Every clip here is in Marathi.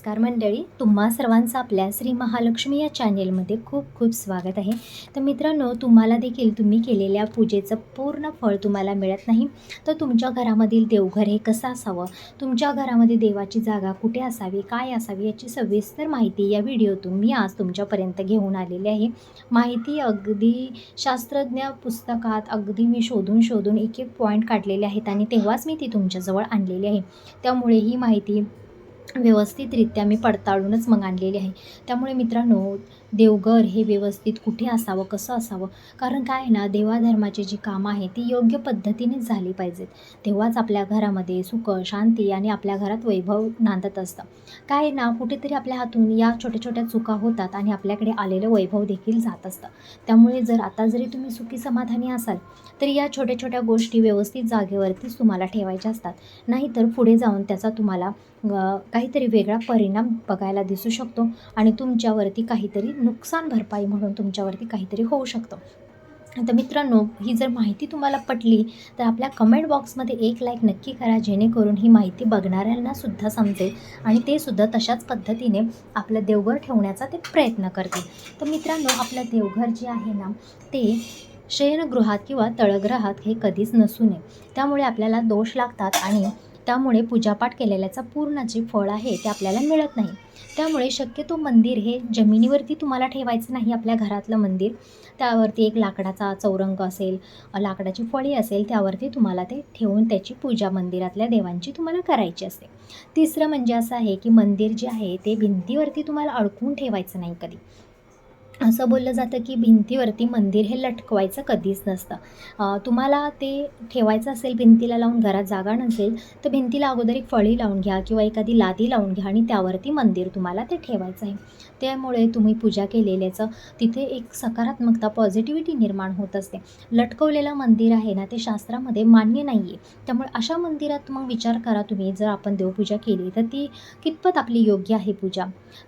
नमस्कार मंडळी तुम्हा सर्वांचं आपल्या श्री महालक्ष्मी या चॅनेलमध्ये खूप खूप स्वागत आहे. तर मित्रांनो तुम्हाला देखील तुम्ही केलेल्या पूजेचं पूर्ण फळ तुम्हाला मिळत नाही तर तुमच्या घरामधील देवघर हे कसं असावं? तुमच्या घरामध्ये देवाची जागा कुठे असावी? काय असावी? याची सविस्तर माहिती या व्हिडिओतून मी आज तुमच्यापर्यंत घेऊन आलेली आहे. माहिती अगदी शास्त्रज्ञ पुस्तकात अगदी मी शोधून शोधून एक एक पॉईंट काढलेले आहेत आणि तेव्हाच मी ती तुमच्याजवळ आणलेली आहे. त्यामुळे ही माहिती व्यवस्थितरित्या मी पडताळूनच मग आणलेली आहे. त्यामुळे मित्रांनो देवघर हे व्यवस्थित कुठे असावं कसं असावं? कारण काय आहे ना देवाधर्माची जी कामं आहे ती योग्य पद्धतीनेच झाली पाहिजेत. तेव्हाच आपल्या घरामध्ये सुख शांती आणि आपल्या घरात वैभव नांदत असतं. काय आहे ना कुठेतरी आपल्या हातून या छोट्या छोट्या चुका होतात आणि आपल्याकडे आलेलं वैभव देखील जात असतं. त्यामुळे जर आता जरी तुम्ही सुखी समाधानी असाल तर या छोट्या छोट्या गोष्टी व्यवस्थित जागेवरतीच तुम्हाला ठेवायच्या असतात. नाहीतर पुढे जाऊन त्याचा तुम्हाला अ, काहीतरी वेगळा परिणाम बघायला दिसू शकतो आणि तुमच्यावरती काहीतरी नुकसान भरपाई म्हणून तुमच्यावरती काहीतरी होऊ शकतं. तर मित्रांनो ही जर माहिती तुम्हाला पटली तर आपल्या कमेंट बॉक्समध्ये एक लाईक नक्की करा जेणेकरून ही माहिती बघणाऱ्यांना सुद्धा समजेल आणि ते सुद्धा तशाच पद्धतीने आपलं देवघर ठेवण्याचा ते प्रयत्न करतील. तर मित्रांनो आपलं देवघर जे आहे ना ते शयनगृहात किंवा तळगृहात हे कधीच नसू नये. त्यामुळे आपल्याला दोष लागतात आणि त्यामुळे पूजापाठ केलेल्याचं पूर्ण जे फळ आहे ते आपल्याला मिळत नाही. त्यामुळे शक्यतो मंदिर हे जमिनीवरती तुम्हाला ठेवायचं नाही आपल्या घरातलं मंदिर. त्यावरती एक लाकडाचा चौरंग असेल लाकडाची फळी असेल त्यावरती तुम्हाला ते ठेवून त्याची पूजा मंदिरातल्या देवांची तुम्हाला करायची असते. तिसरं म्हणजे असं आहे की मंदिर जे आहे ते भिंतीवरती तुम्हाला अडकून ठेवायचं नाही कधी. असं बोललं जातं की भिंतीवरती मंदिर हे लटकवायचं कधीच नसतं. तुम्हाला ते ठेवायचं असेल भिंतीला लावून घरात जागा नसेल तर भिंतीला अगोदर एक फळी लावून घ्या किंवा एखादी लादी लावून घ्या आणि त्यावरती मंदिर तुम्हाला ते ठेवायचं आहे. त्यामुळे तुम्ही पूजा केलेल्याचं तिथे एक सकारात्मकता पॉझिटिव्हिटी निर्माण होत असते. लटकवलेलं मंदिर आहे ना ते शास्त्रामध्ये मान्य नाही आहे त्यामुळे अशा मंदिरात मग विचार करा तुम्ही जर आपण देवपूजा केली तर ती कितपत आपली योग्य आहे पूजा?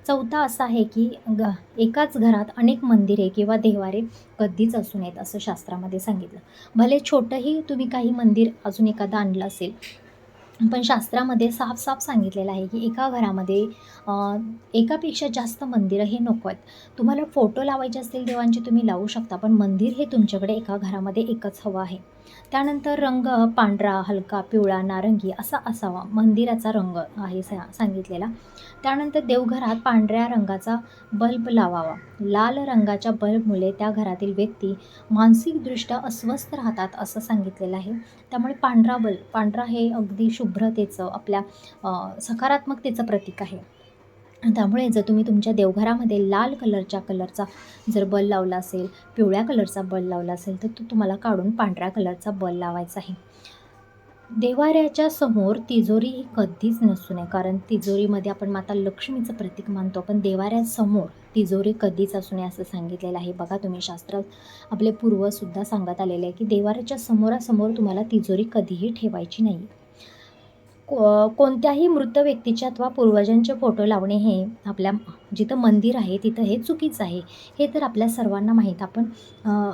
चौथा असा आहे की ग एकाच घरात अनेक मंदिरे किंवा देवारे कधीच असू नयेत असं शास्त्रामध्ये सांगितलं. भले छोटंही तुम्ही काही मंदिर अजून एखादं आणलं असेल पण शास्त्रामध्ये साफ साफ सांगितलेलं आहे की एका घरामध्ये एकापेक्षा जास्त मंदिरं हे नको आहेत. तुम्हाला फोटो लावायचे असतील देवांचे तुम्ही लावू शकता पण मंदिर हे तुमच्याकडे एका घरामध्ये एकच हवं आहे. त्यानंतर रंग पांढरा हलका पिवळा नारंगी असा असावा. मंदिराचा रंग आहे सा सांगितलेला. त्यानंतर देवघरात पांढऱ्या रंगाचा बल्ब लावावा. लाल रंगाच्या बल्बमुळे त्या घरातील व्यक्ती मानसिकदृष्ट्या अस्वस्थ राहतात असं सांगितलेलं आहे. त्यामुळे पांढरा बल्ब पांढरा हे अगदी शुभ शुभ्रतेचं आपल्या सकारात्मकतेचं प्रतीक आहे. त्यामुळे जर तुम्ही तुमच्या देवघरामध्ये लाल कलरच्या कलरचा जर बल लावला असेल पिवळ्या कलरचा बल लावला असेल तर तो तुम्हाला काढून पांढऱ्या कलरचा बल लावायचा आहे. देवाऱ्याच्या समोर तिजोरी ही कधीच नसू नये कारण तिजोरीमध्ये आपण माता लक्ष्मीचं प्रतीक मानतो. पण देवाऱ्यासमोर तिजोरी कधीच असू नये असं सांगितलेलं आहे. बघा तुम्ही शास्त्रात आपले पूर्वसुद्धा सांगत आलेले आहे की देवाऱ्याच्या समोरासमोर तुम्हाला तिजोरी कधीही ठेवायची नाही. को कोणत्याही मृत व्यक्तीच्या अथवा पूर्वजांचे फोटो लावणे हे आपल्या जिथं मंदिर आहे तिथं हे चुकीचं आहे. हे तर आपल्या सर्वांना माहीत. आपण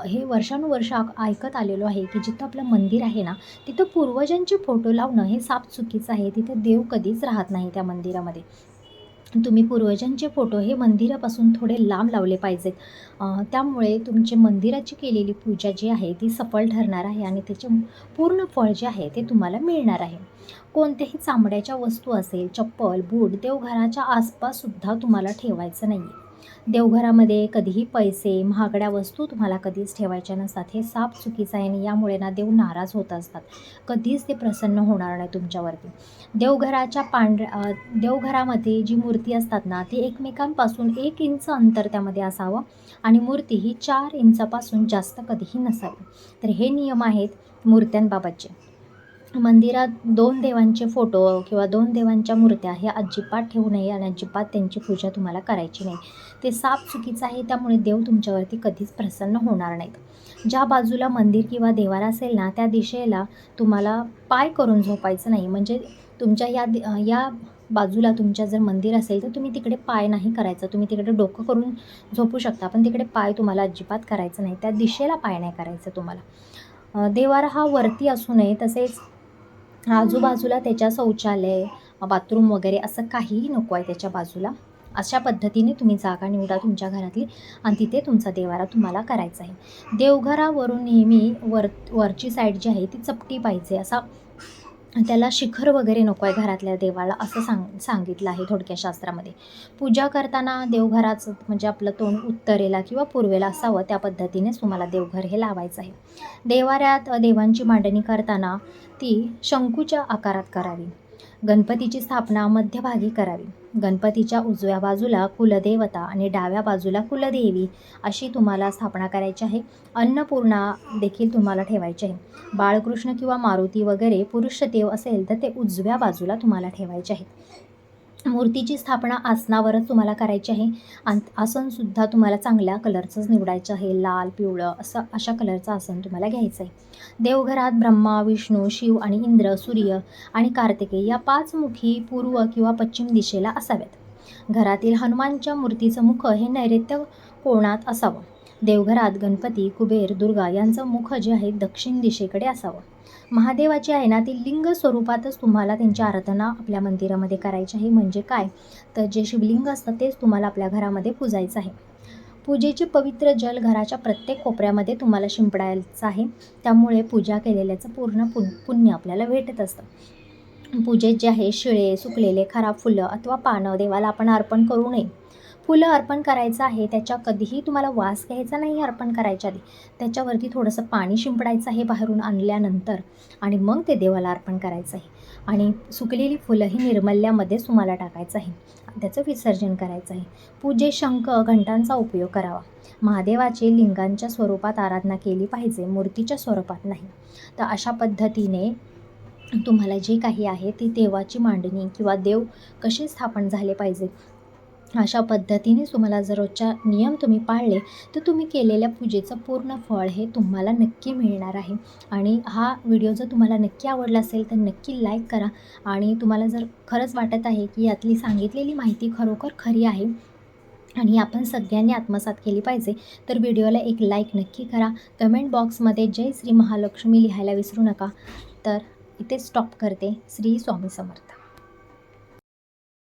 हे वर्षानुवर्ष ऐकत आलेलो आहे की जिथं आपलं मंदिर आहे ना तिथं पूर्वजांचे फोटो लावणं हे साप चुकीचं आहे. तिथं देव कधीच राहत नाही त्या मंदिरामध्ये. तुम्ही पूर्वजांचे फोटो हे मंदिरापासून थोडे लांब लावले पाहिजेत. त्यामुळे तुमचे मंदिराची केलेली पूजा जी आहे ती सफल ठरणार आहे आणि त्याचे पूर्ण फळ जे आहे ते तुम्हाला मिळणार आहे. कोणत्याही चामड्याच्या वस्तू असेल चप्पल बूट देवघराच्या आसपाससुद्धा तुम्हाला ठेवायचं नाही आहे देवघरामध्ये कधीही पैसे महागड्या वस्तू तुम्हाला कधीच ठेवायच्या नसतात. हे साप चुकीचं आहे आणि यामुळे ना देव नाराज होत असतात. कधीच ते प्रसन्न होणार नाही तुमच्यावरती. देवघराच्या पांढऱ्या देवघरामध्ये जी मूर्ती असतात ना ती एकमेकांपासून एक इंच अंतर त्यामध्ये असावं आणि मूर्ती ही चार इंचापासून जास्त कधीही नसावी. तर हे नियम आहेत मूर्त्यांबाबतचे. मंदिरात दोन देवांचे फोटो किंवा दोन देवांच्या मूर्त्या ह्या अजिबात ठेवू नये आणि अजिबात त्यांची पूजा तुम्हाला करायची नाही. ते साप चुकीचं आहे त्यामुळे देव तुमच्यावरती कधीच प्रसन्न होणार नाहीत. ज्या बाजूला मंदिर किंवा देवारा असेल ना त्या दिशेला तुम्हाला पाय करून झोपायचं नाही. म्हणजे तुमच्या या दि- या बाजूला तुमच्या जर मंदिर असेल तर तुम्ही तिकडे पाय नाही करायचं. तुम्ही तिकडे डोकं करून झोपू शकता पण तिकडे पाय तुम्हाला अजिबात करायचं नाही. त्या दिशेला पाय नाही करायचं तुम्हाला. अं, देवारा हा वरती असू नये तसेच आजूबाजूला त्याच्या शौचालय बाथरूम वगैरे असं काहीही नको आहे त्याच्या बाजूला. अशा पद्धतीने तुम्ही जागा निवडा तुमच्या घरातली आणि तिथे तुमचा देवारा तुम्हाला करायचा आहे. देवघरावरून नेहमी वर वरची साईड जी आहे ती चपटी पाहिजे असा त्याला शिखर वगैरे नको आहे घरातल्या देवाला असं सांग सांगितलं आहे थोडक्या शास्त्रामध्ये. पूजा करताना देवघराचं म्हणजे आपलं तोंड उत्तरेला किंवा पूर्वेला असावं त्या पद्धतीनेच तुम्हाला देवघर हे लावायचं आहे. देवाऱ्यात देवांची मांडणी करताना ती शंकूच्या आकारात करावी. गणपतीची स्थापना मध्यभागी करावी. गणपतीच्या उजव्या बाजूला कुलदेवता आणि डाव्या बाजूला कुलदेवी अशी तुम्हाला स्थापना करायची आहे. अन्नपूर्णा देखील तुम्हाला ठेवायची आहे. बाळकृष्ण किंवा मारुती वगैरे पुरुष देव असेल तर ते उजव्या बाजूला तुम्हाला ठेवायचे आहेत. मूर्तीची स्थापना आसनावरच तुम्हाला करायची आहे. आणि आसनसुद्धा तुम्हाला चांगल्या कलरचंच निवडायचं आहे. लाल पिवळं असं अशा कलरचं आसन तुम्हाला घ्यायचं आहे देवघरात ब्रह्मा विष्णू शिव आणि इंद्र सूर्य आणि कार्तिकेय या पाच मुखी पूर्व किंवा पश्चिम दिशेला असाव्यात. घरातील हनुमानच्या मूर्तीचं मुख हे नैऋत्य कोणात असावं? देवघरात गणपती कुबेर दुर्गा यांचं मुख जे आहे दक्षिण दिशेकडे असावं. महादेवाची आहे ना ती लिंग स्वरूपातच तुम्हाला त्यांची आराधना आपल्या मंदिरामध्ये करायची आहे. म्हणजे काय? तर जे शिवलिंग असतं तेच तुम्हाला आपल्या घरामध्ये पूजायचं आहे. पूजेचे पवित्र जल घराच्या प्रत्येक कोपऱ्यामध्ये तुम्हाला शिंपडायचं आहे. त्यामुळे पूजा केलेल्याचं पूर्ण पु पुण्य आपल्याला भेटत असतं. पूजेत जे आहे शिळे सुकलेले खराब फुलं अथवा पानं देवाला आपण अर्पण करू नये. फुलं अर्पण करायचं आहे त्याच्या कधीही तुम्हाला वास घ्यायचा नाही अर्पण करायच्या आधी. त्याच्यावरती थोडंसं पाणी शिंपडायचं आहे बाहेरून आणल्यानंतर आणि मग ते देवाला अर्पण करायचं आहे. आणि सुकलेली फुलं ही निर्मल्यामध्येच तुम्हाला टाकायचं आहे. त्याचं विसर्जन करायचं आहे. पूजे शंख घंटांचा उपयोग करावा. महादेवाचे लिंगांच्या स्वरूपात आराधना केली पाहिजे मूर्तीच्या स्वरूपात नाही. तर अशा पद्धतीने तुम्हाला जे काही आहे ती देवाची मांडणी किंवा देव कसे स्थापन झाले पाहिजे अशा पद्धतीने तुम्हाला जर रोजच्या नियम तुम्ही पाळले तर तुम्ही केलेल्या पूजेचं पूर्ण फळ हे तुम्हाला नक्की मिळणार आहे. आणि हा व्हिडिओ जर तुम्हाला नक्की आवडला असेल तर नक्की लाईक करा. आणि तुम्हाला जर खरंच वाटत आहे की यातली सांगितलेली माहिती खरोखर खरी आहे आणि आपण सगळ्यांनी आत्मसात केली पाहिजे तर व्हिडिओला एक लाईक नक्की करा. कमेंट बॉक्समध्ये जय श्री महालक्ष्मी लिहायला विसरू नका. तर इथे स्टॉप करते श्री स्वामी समर्थ.